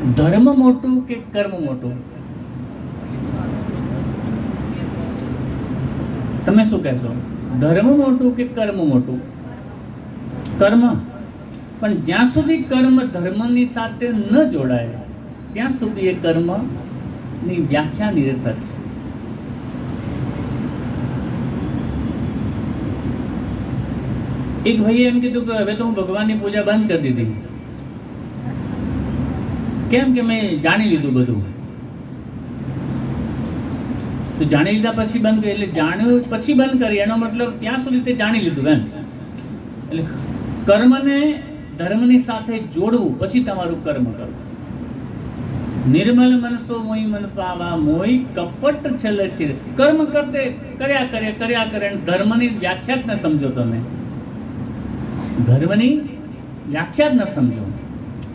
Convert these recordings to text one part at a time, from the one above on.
ધર્મ મોટું કે કર્મ મોટું? તમે શું કહેશો? ધર્મ મોટું કે કર્મ મોટું? કર્મ. પણ જ્યાં સુધી કર્મ ધર્મની સાથે ન જોડાય, ત્યાં સુધી એ કર્મની વ્યાખ્યા નિરર્થક છે. એક ભાઈએ એમ કીધું કે હવે તો હું ભગવાનની પૂજા બંધ કરી દીધી. કેમ કે મેં જાણી લીધું બધું. તો જાણી લીધા પછી બંધ કરી, એટલે જાણ્યું પછી બંધ કરી, એનો મતલબ ત્યાં સુધી તે જાણી લીધું એમ. એટલે કર્મને, ધર્મની સાથે જોડવું, પછી તમારું કર્મ કરવું. નિર્મલ મનસો મોઈ મન પાવા, મોઈ કપટ છેલ્લે ચીર. કર્મ કરતે, કર્યા કરે કર્યા કરે ધર્મની વ્યાખ્યા જ ન સમજો તમે. ધર્મની વ્યાખ્યા જ ન સમજો.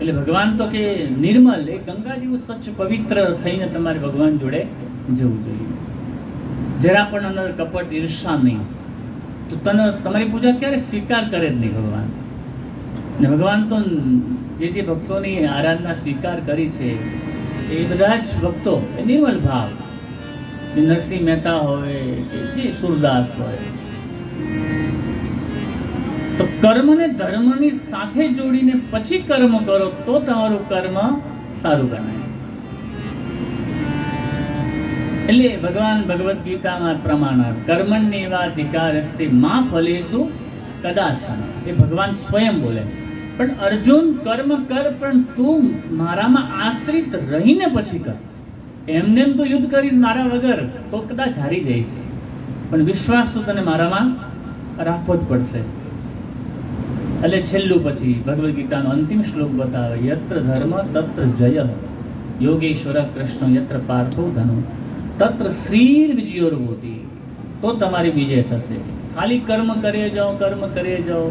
એટલે ભગવાન તો કે નિર્મલ, એ ગંગા જેવું સ્વચ્છ પવિત્ર થઈને તમારે ભગવાન જોડે જવું જોઈએ. જરા પણ અંદર કપટ ઈર્ષા નહીં. તો તને, તમારી પૂજા ક્યારે સ્વીકાર કરે જ નહીં ભગવાન? ને ભગવાન તો જે જે ભક્તોની આરાધના સ્વીકાર કરી છે, એ બધા જ ભક્તો, એ નિર્મલ ભાવ. નરસિંહ મહેતા હોય કે જે સુરદાસ હોય. તો કર્મને ધર્મની સાથે જોડીને પછી કર્મ કરો તો તમારું કર્મ સારું ગણાય. એટલે ભગવાન ભગવદ્ ગીતામાં પ્રમાણ કર્મણ્યેવા અધિકારસ્તે મા ફલેશુ કદાચ એ ભગવાન સ્વયં બોલે. પણ અર્જુન કર્મ કર, પણ તું મારામાં આશ્રિત રહીને પછી કર. એમને એમ તો યુદ્ધ કરીશ મારા વગર, તો કદાચ હારી જઈશ. પણ વિશ્વાસ તો તને મારામાં રાખવો જ પડશે. એટલે છેલ્લું પછી ભગવદ્ ગીતાનો અંતિમ શ્લોક બતાવે, યત્ર ધર્મ તત્ર જય. યોગેશ્વર કૃષ્ણ યત્ર પાર્થો ધનો। તત્ર શ્રીર વિજયોર્ભૂતિ તો તમારી વિજય થશે। ખાલી કર્મ કરે જાઓ, કર્મ કરે જાઓ।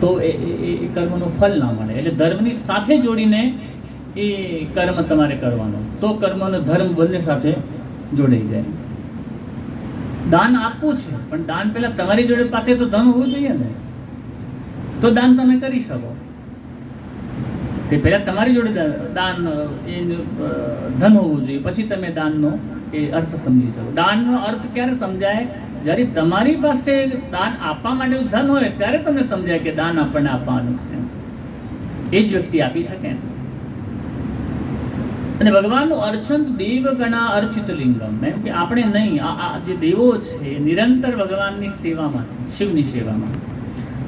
તો એ, એ- કર્મનું ફલ ના મળે। એટલે ધર્મની સાથે જોડીને એ કર્મ તમારે કરવાનો। તો કર્મનો ધર્મ બંને સાથે જોડાઈ જાય। દાન આપવું છે, પણ દાન પહેલા તમારી જોડે પાસે તો ધન હોવું જોઈએ ને. તો દાન તમે કરી શકો. તે પહેલા તમારી જોડે દાન, એ ધન હોવું જોઈએ. પછી તમે દાનનો એ અર્થ સમજી શકો. દાનનો અર્થ ક્યારે સમજાય? જ્યારે તમારી પાસે દાન આપવા માટે ધન હોય, ત્યારે તમને સમજાય કે દાન આપણને આપવાનું છે. એ જ વ્યક્તિ આપી શકે અને ભગવાનનું અર્ચન દેવ ગણા અર્ચિત લિંગમ. એમ કે આપણે નહીં, આ આ જે દેવો છે, નિરંતર ભગવાનની સેવામાં છે શિવની સેવામાં.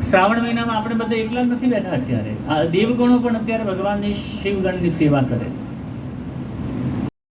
શ્રાવણ મહિનામાં આપણે બધા એકલા નથી બેઠા અત્યારે. આ દેવગણો પણ અત્યારે ભગવાનની શિવગણની સેવા કરે છે.